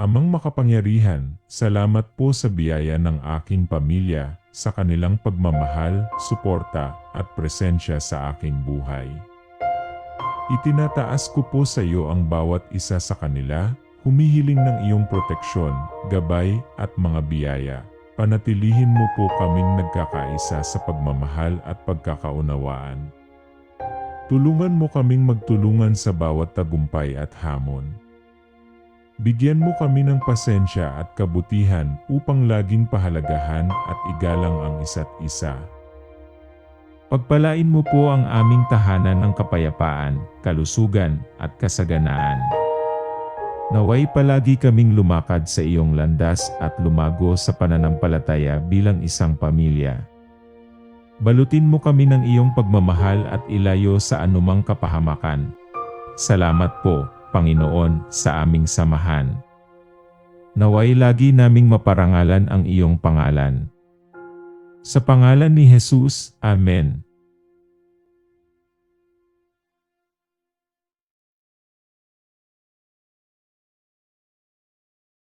Amang makapangyarihan, salamat po sa biyaya ng aking pamilya, sa kanilang pagmamahal, suporta, at presensya sa aking buhay. Itinataas ko po sa iyo ang bawat isa sa kanila, humihiling ng iyong proteksyon, gabay, at mga biyaya. Panatilihin mo po kaming nagkakaisa sa pagmamahal at pagkakaunawaan. Tulungan mo kaming magtulungan sa bawat tagumpay at hamon. Bigyan mo kami ng pasensya at kabutihan upang laging pahalagahan at igalang ang isa't isa. Pagpalain mo po ang aming tahanan ng kapayapaan, kalusugan, at kasaganaan. Naway palagi kaming lumakad sa iyong landas at lumago sa pananampalataya bilang isang pamilya. Balutin mo kami ng iyong pagmamahal at ilayo sa anumang kapahamakan. Salamat po, Panginoon, sa aming samahan. Naway lagi naming maparangalan ang iyong pangalan. Sa pangalan ni Jesus, Amen.